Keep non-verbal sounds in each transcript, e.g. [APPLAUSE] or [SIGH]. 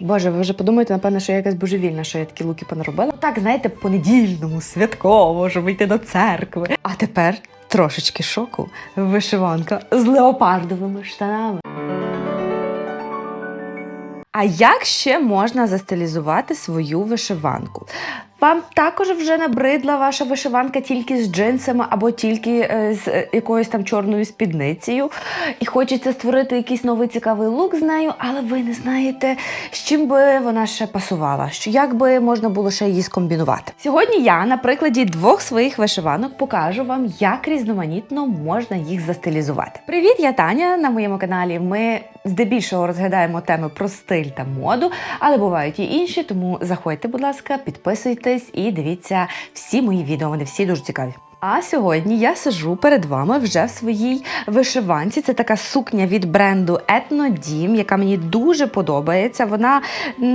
Боже, ви вже подумаєте, напевно, що я якась божевільна, що я такі луки понаробила. Так, знаєте, по-недільному, святково, щоб йти до церкви. А тепер трошечки шоку. Вишиванка з леопардовими штанами. А як ще можна застилізувати свою вишиванку? Вам також вже набридла ваша вишиванка тільки з джинсами або тільки е, з е, якоюсь там чорною спідницею, і хочеться створити якийсь новий цікавий лук з нею, але ви не знаєте, з чим би вона ще пасувала, що як би можна було ще її скомбінувати. Сьогодні я на прикладі двох своїх вишиванок покажу вам, як різноманітно можна їх застилізувати. Привіт, я Таня. На моєму каналі ми здебільшого розглядаємо теми про стиль та моду, але бувають і інші, тому заходьте, будь ласка, підписуйтесь і дивіться всі мої відео. Вони всі дуже цікаві. А сьогодні я сиджу перед вами вже в своїй вишиванці. Це така сукня від бренду Етнодім, яка мені дуже подобається. Вона,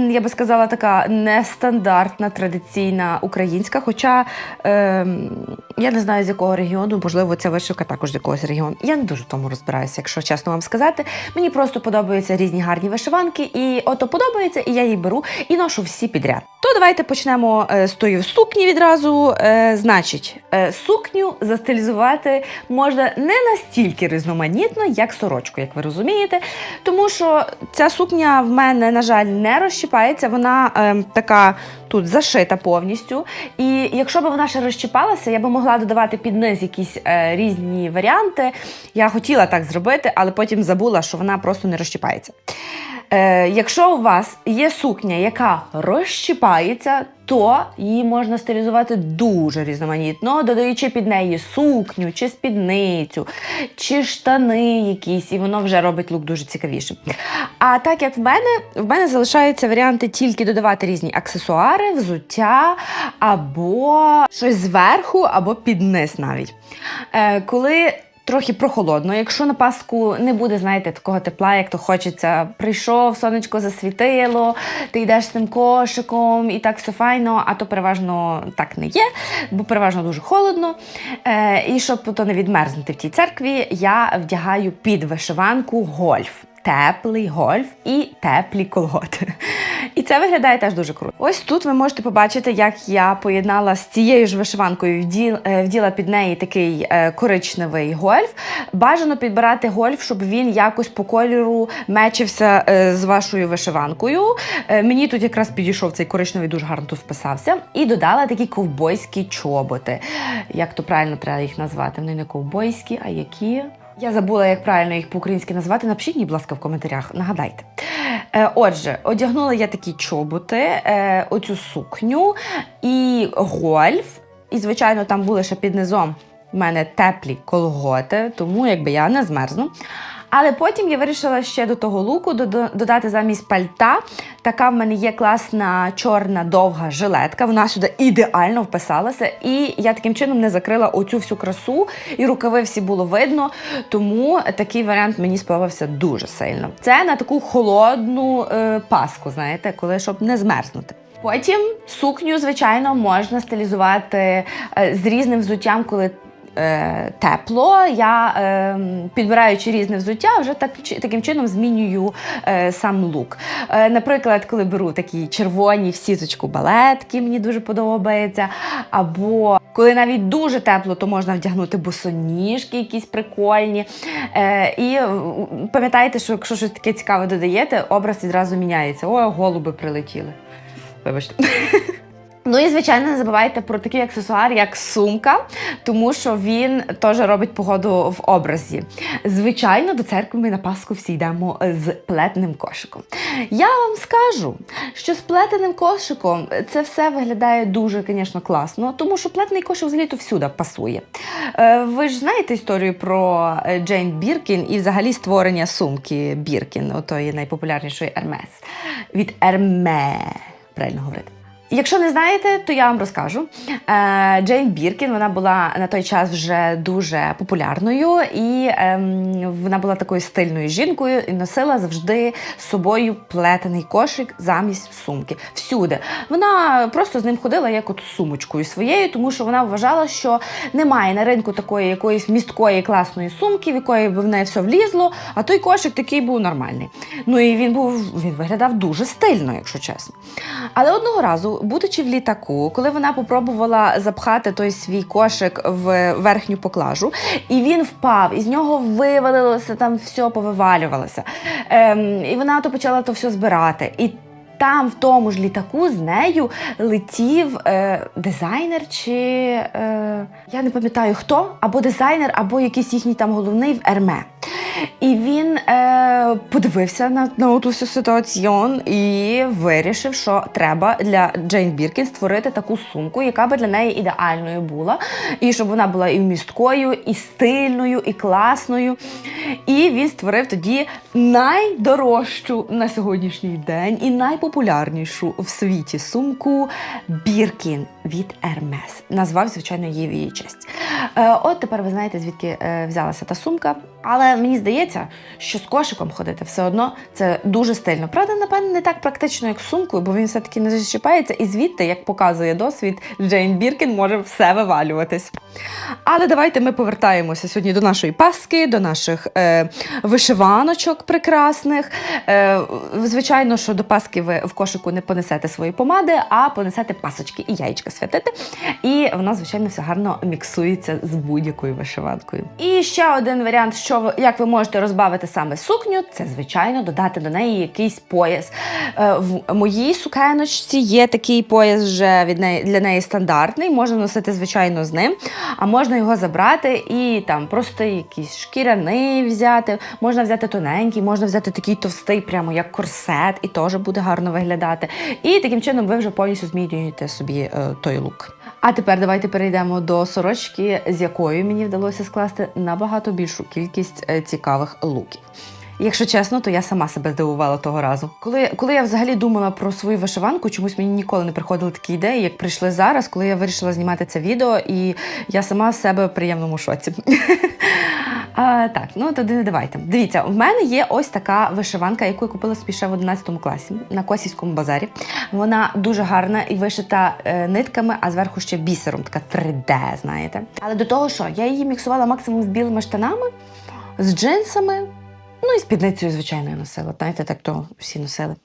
я би сказала, така нестандартна, традиційна українська. Хоча ем, я не знаю з якого регіону, можливо, ця вишивка також з якогось регіону. Я не дуже в тому розбираюся, якщо чесно вам сказати. Мені просто подобаються різні гарні вишиванки, і ото подобається, і я її беру і ношу всі підряд. То давайте почнемо е, з тої сукні відразу. Е, значить, е, сукню застилізувати можна не настільки різноманітно, як сорочку, як ви розумієте. Тому що ця сукня в мене, на жаль, не розщіпається. Вона е, така тут зашита повністю. І якщо б вона ще розщіпалася, я би могла додавати під низ якісь е, різні варіанти. Я хотіла так зробити, але потім забула, що вона просто не розщіпається. Е, якщо у вас є сукня, яка розщіпається, то її можна стилізувати дуже різноманітно, додаючи під неї сукню, чи спідницю, чи штани якісь, і воно вже робить лук дуже цікавішим. А так як в мене, в мене залишаються варіанти тільки додавати різні аксесуари, взуття або щось зверху, або під низ навіть. Е, коли Трохи прохолодно. Якщо на Пасху не буде, знаєте, такого тепла, як то хочеться. Прийшов, сонечко засвітило, ти йдеш з цим кошиком і так все файно, а то переважно так не є, бо переважно дуже холодно. Е, і щоб то не відмерзнути в тій церкві, я вдягаю під вишиванку гольф. Теплий гольф і теплі колготи. І це виглядає теж дуже круто. Ось тут ви можете побачити, як я поєднала з цією ж вишиванкою, е, вділа під неї такий е, коричневий гольф. Бажано підбирати гольф, щоб він якось по кольору мечився е, з вашою вишиванкою. Мені тут якраз підійшов цей коричневий, дуже гарно тут вписався. І додала такі ковбойські чоботи. Як то правильно треба їх назвати? Вони не ковбойські, а які. Я забула, як правильно їх по-українськи назвати. Напишіть, мені, будь ласка, в коментарях. Нагадайте. Е, отже, одягнула я такі чоботи, е, оцю сукню і гольф. І, звичайно, там були ще під низом в мене теплі колготи, тому якби я не змерзну. Але потім я вирішила ще до того луку додати замість пальта. Така в мене є класна чорна довга жилетка. Вона сюди ідеально вписалася. І я таким чином не закрила оцю всю красу, і рукави всі було видно. Тому такий варіант мені сподобався дуже сильно. Це на таку холодну е, паску, знаєте, коли щоб не змерзнути. Потім сукню, звичайно, можна стилізувати е, з різним взуттям, коли е, тепло. Я е, підбираючи різне взуття, вже так, таким чином змінюю е, сам лук. Е, наприклад, коли беру такі червоні в сіточку балетки, мені дуже подобається. Або коли навіть дуже тепло, то можна вдягнути босоніжки, якісь прикольні. Е, і е, пам'ятайте, що якщо щось таке цікаве додаєте, образ відразу міняється. О, голуби прилетіли. Вибачте. [LAUGHS] Ну і звичайно, не забувайте про такий аксесуар, як сумка, тому що він теж робить погоду в образі. Звичайно, до церкви ми на Пасху всі йдемо з плетеним кошиком. Я вам скажу, що з плетеним кошиком це все виглядає дуже, звісно, класно, тому що плетений кошик взагалі то всюди пасує. Е, Ви ж знаєте історію про е, Джейн Біркін і взагалі створення сумки Біркін, отої найпопулярнішої Ермес від Ерме. Правильно говорити. Якщо не знаєте, то я вам розкажу. Е, Джейн Біркін вона була на той час вже дуже популярною, і ем, вона була такою стильною жінкою і носила завжди з собою плетений кошик замість сумки. Всюди. Вона просто з ним ходила як от сумочкою своєю, тому що вона вважала, що немає на ринку такої якоїсь місткої класної сумки, в якої б в неї все влізло, а той кошик такий був нормальний. Ну і він був він виглядав дуже стильно, якщо чесно. Але одного разу, будучи в літаку, коли вона попробувала запхати той свій кошик в верхню поклажу, і він впав, і з нього вивалилося там все повивалювалося. Ем, і вона то почала то все збирати. І там, в тому ж літаку, з нею летів е, дизайнер, чи е, я не пам'ятаю хто, або дизайнер, або якийсь їхній там головний в Ерме. І він е, подивився на, на ту всю ситуацію і вирішив, що треба для Джейн Біркін створити таку сумку, яка би для неї ідеальною була, і щоб вона була і вмісткою, і стильною, і класною. І він створив тоді найдорожчу на сьогоднішній день і найпопулярнішу в світі сумку Біркін від Hermes. Назвав, звичайно, її в її честь. Е, от тепер ви знаєте, звідки е, взялася та сумка. Але мені здається, що з кошиком ходити все одно це дуже стильно. Правда, напевно, не так практично, як сумкою, бо він все-таки не зачіпається, і звідти, як показує досвід, Джейн Біркін може все вивалюватись. Але давайте ми повертаємося сьогодні до нашої паски, до наших е, вишиваночок прекрасних. Е, звичайно, що до паски ви в кошику не понесете свої помади, а понесете пасочки і яєчка святити. І воно, звичайно, все гарно міксується з будь-якою вишиванкою. І ще один варіант, що ви, як ви можете розбавити саме сукню, це звичайно додати до неї якийсь пояс. Е, в моїй сукеночці є такий пояс вже від неї для неї стандартний. Можна носити, звичайно, з ним, а можна його забрати і там просто якийсь шкіряний взяти. Можна взяти тоненький, можна взяти такий товстий, прямо як корсет, і теж буде гарно виглядати. І таким чином ви вже повністю змінюєте собі е, той лук. А тепер давайте перейдемо до сорочки, з якою мені вдалося скласти набагато більшу кількість е, цікавих луків. Якщо чесно, то я сама себе здивувала того разу. Коли, коли я взагалі думала про свою вишиванку, чомусь мені ніколи не приходили такі ідеї, як прийшли зараз, коли я вирішила знімати це відео, і я сама з себе в приємному шоці. [LAUGHS] А, так, ну тоді давайте. Дивіться, в мене є ось така вишиванка, яку я купила собі ще в 11 класі на Косівському базарі. Вона дуже гарна і вишита е, нитками, а зверху ще бісером, така 3D, знаєте. Але до того, що я її міксувала максимум з білими штанами, з джинсами. Ну і спідницею, звичайно, я носила. Знаєте, так то всі носили.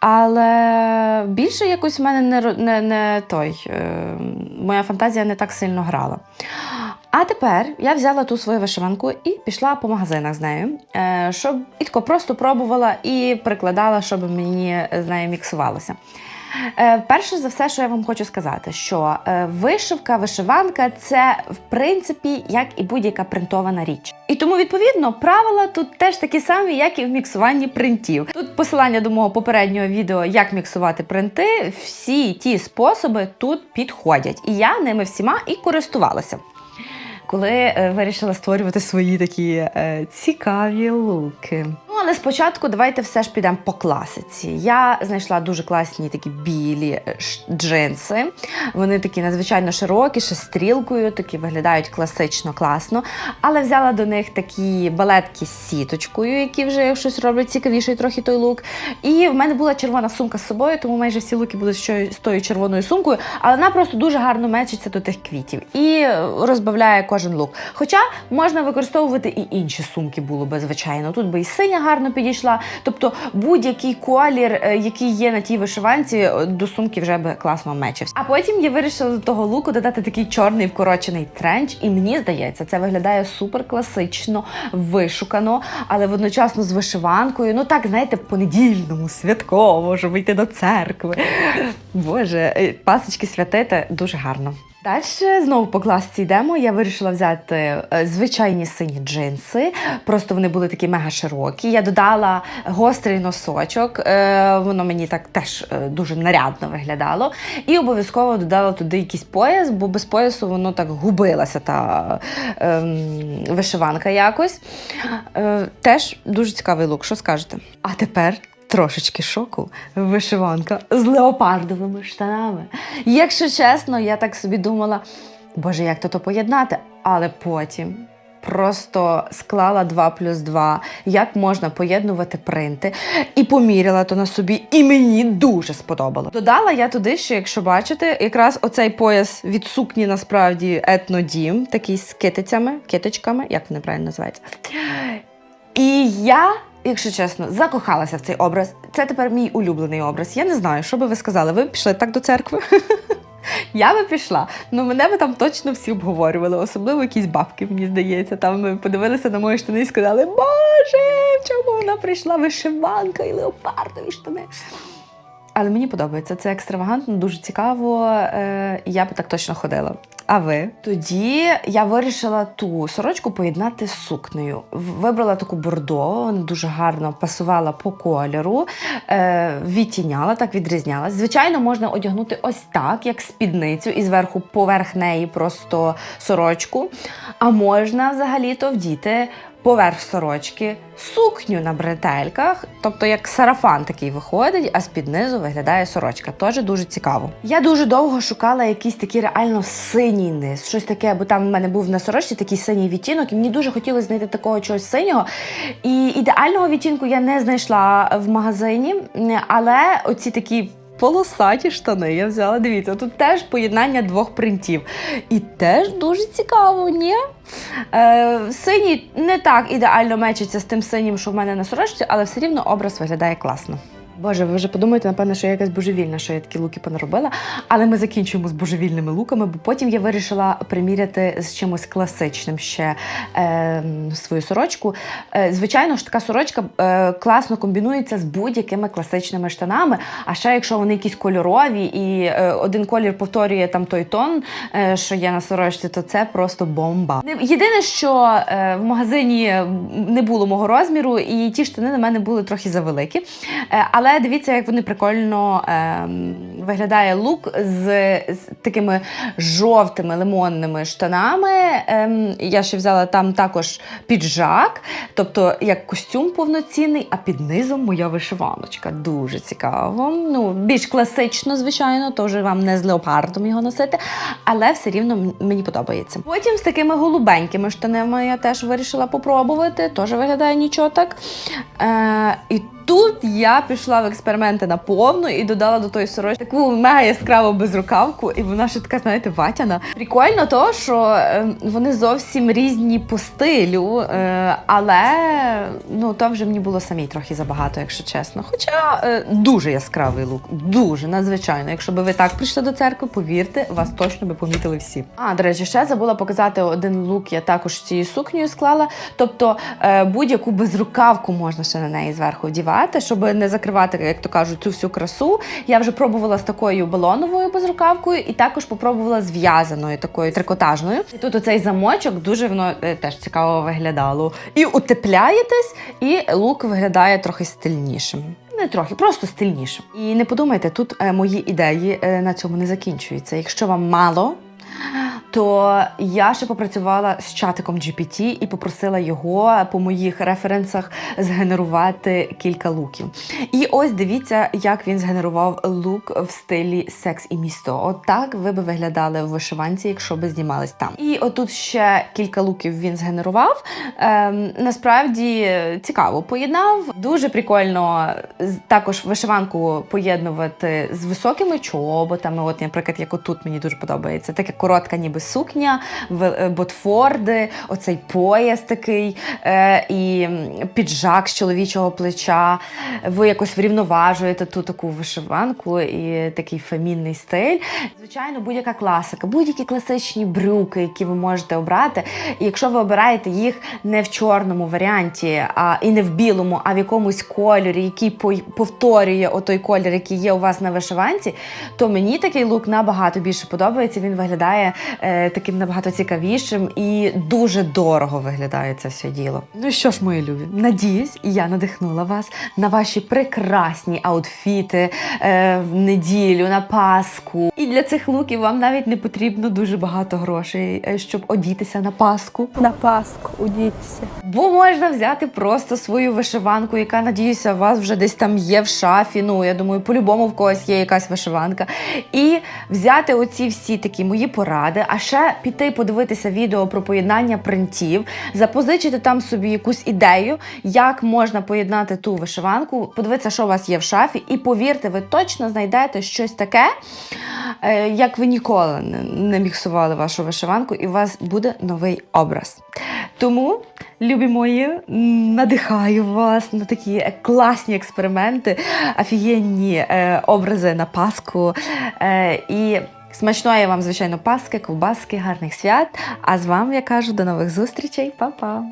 Але більше якось в мене не, не, не той. Е, моя фантазія не так сильно грала. А тепер я взяла ту свою вишиванку і пішла по магазинах з нею, е, щоб і тако просто пробувала і прикладала, щоб мені з нею міксувалося. Е, Перше за все, що я вам хочу сказати, що е, вишивка, вишиванка це в принципі як і будь-яка принтована річ. І тому, відповідно, правила тут теж такі самі, як і в міксуванні принтів. Тут посилання до мого попереднього відео, як міксувати принти. Всі ті способи тут підходять, і я ними всіма і користувалася. Коли е, вирішила створювати свої такі е, цікаві луки. Ну, але спочатку давайте все ж підемо по класиці. Я знайшла дуже класні такі білі е, джинси. Вони такі надзвичайно широкі, ще стрілкою, такі виглядають класично, класно. Але взяла до них такі балетки з сіточкою, які вже щось роблять цікавіший трохи той лук. І в мене була червона сумка з собою, тому майже всі луки були з тою червоною сумкою, але вона просто дуже гарно мечиться до тих квітів і розбавляє кожен лук. Хоча можна використовувати і інші сумки було би, звичайно. Тут би і синя гарно підійшла. Тобто будь-який колір, е, який є на тій вишиванці, е, до сумки вже би класно мечився. А потім я вирішила до того луку додати такий чорний вкорочений тренч, і мені здається, це виглядає супер класично, вишукано, але водночасно з вишиванкою. Ну так, знаєте, по-недільному, святково, щоб йти до церкви. Боже, е, пасочки святити дуже гарно. Далі знову по класці йдемо. Я вирішила взяти е, звичайні сині джинси. Просто вони були такі мега широкі. Я додала гострий носочок, е, воно мені так теж е, дуже нарядно виглядало. І обов'язково додала туди якийсь пояс, бо без поясу воно так губилася та ем, вишиванка якось. Теж дуже цікавий лук, що скажете? А тепер трошечки шоку. Вишиванка з леопардовими штанами. Якщо чесно, я так собі думала, боже, як то поєднати? Але потім. Просто склала 2 плюс 2, як можна поєднувати принти, і поміряла то на собі, і мені дуже сподобало. Додала я туди, що якщо бачите, якраз оцей пояс від сукні насправді етнодім, такий з китицями, киточками, як вони правильно називаються. І я, якщо чесно, закохалася в цей образ. Це тепер мій улюблений образ. Я не знаю, що би ви сказали. Ви пішли так до церкви? [LAUGHS] Я би пішла, ну мене би там точно всі обговорювали, особливо якісь бабки, мені здається. Там ми подивилися на мої штани і сказали, Боже, в чому вона прийшла вишиванка і леопардові штани. Але мені подобається, це екстравагантно, дуже цікаво. Е, я би так точно ходила. А ви? Тоді я вирішила ту сорочку поєднати з сукнею. Вибрала таку бордо, вона дуже гарно пасувала по кольору, е, відтіняла, так відрізнялась. Звичайно, можна одягнути ось так, як спідницю, і зверху поверх неї просто сорочку. А можна взагалі-то вдіти поверх сорочки сукню на бретельках, тобто як сарафан такий виходить, а з-під низу виглядає сорочка. Теж дуже цікаво. Я дуже довго шукала якийсь такий реально синій низ, щось таке, бо там в мене був на сорочці такий синій відтінок, і мені дуже хотілося знайти такого чогось синього. І ідеального відтінку я не знайшла в магазині, але оці такі. Полосаті штани я взяла. Дивіться, тут теж поєднання двох принтів. І теж дуже цікаво, ні? Е, синій не так ідеально мечиться з тим синім, що в мене на сорочці, але все рівно образ виглядає класно. Боже, ви вже подумаєте, напевно, що я якась божевільна, що я такі луки понаробила. Але ми закінчуємо з божевільними луками, бо потім я вирішила приміряти з чимось класичним ще е, свою сорочку. Е, звичайно ж, така сорочка е, класно комбінується з будь-якими класичними штанами. А ще якщо вони якісь кольорові і е, один колір повторює там той тон, е, що є на сорочці, то це просто бомба. Єдине, що е, в магазині не було мого розміру, і ті штани на мене були трохи завеликі. Е, але дивіться, як вони прикольно ем, виглядає лук з, з такими жовтими лимонними штанами. Ем, я ще взяла там також піджак, тобто як костюм повноцінний, а під низом моя вишиваночка. Дуже цікаво. Ну, більш класично, звичайно, теж вам не з леопардом його носити, але все рівно мені подобається. Потім з такими голубенькими штанами я теж вирішила попробувати. Теж виглядає нічого так. Е, і Тут я пішла в експерименти на повну і додала до тої сорочки таку мега яскраву безрукавку, і вона ще така, знаєте, ватяна. Прикольно то, що е, вони зовсім різні по стилю, е, але ну то вже мені було самій трохи забагато, якщо чесно. Хоча е, дуже яскравий лук, дуже надзвичайно. Якщо би ви так прийшли до церкви, повірте, вас точно би помітили всі. А до речі, ще забула показати один лук. Я також цією сукнею склала. Тобто будь-яку безрукавку можна ще на неї зверху вдівати, щоб не закривати, як то кажуть, цю всю красу. Я вже пробувала з такою балоновою безрукавкою, і також попробувала з в'язаною такою трикотажною. І тут оцей замочок дуже воно е, теж цікаво виглядало. І утепляєтесь, і лук виглядає трохи стильнішим. Не трохи, просто стильнішим. І не подумайте, тут е, мої ідеї е, на цьому не закінчуються. Якщо вам мало, то я ще попрацювала з чатиком GPT і попросила його по моїх референсах згенерувати кілька луків. І ось дивіться, як він згенерував лук в стилі секс і місто. От так ви би виглядали в вишиванці, якщо би знімались там. І отут ще кілька луків він згенерував. Ем, насправді е, цікаво поєднав. Дуже прикольно також вишиванку поєднувати з високими чоботами. От, наприклад, як отут мені дуже подобається. Така коротка, ніби сукня, е, ботфорди, оцей пояс такий е, і піджак з чоловічого плеча. Ви якось врівноважуєте ту таку вишиванку і такий фемінний стиль. Звичайно, будь-яка класика, будь-які класичні брюки, які ви можете обрати. І якщо ви обираєте їх не в чорному варіанті, а і не в білому, а в якомусь кольорі, який повторює отой колір, який є у вас на вишиванці, то мені такий лук набагато більше подобається. Він виглядає е, таким набагато цікавішим і дуже дорого виглядає це все діло. Ну що ж, мої любі, надіюсь, я надихнула вас на ваші прекрасні аутфіти е, в неділю, на Пасху. І для цих луків вам навіть не потрібно дуже багато грошей, е, щоб одітися на Пасху. На Пасху удіться. Бо можна взяти просто свою вишиванку, яка, надіюся, у вас вже десь там є в шафі. Ну, я думаю, по-любому в когось є якась вишиванка. І взяти оці всі такі мої поради, а ще піти подивитися відео про поєднання принтів, запозичити там собі якусь ідею, як можна поєднати ту вишиванку, подивитися, що у вас є в шафі, і повірте, ви точно знайдете щось таке, е, як ви ніколи не- міксували вашу вишиванку, і у вас буде новий образ. Тому, любі мої, надихаю вас на такі класні експерименти, офігенні е, образи на Пасху. Е, і смачної вам, звичайно, Паски, ковбаски, гарних свят. А з вами я кажу до нових зустрічей. Па-па!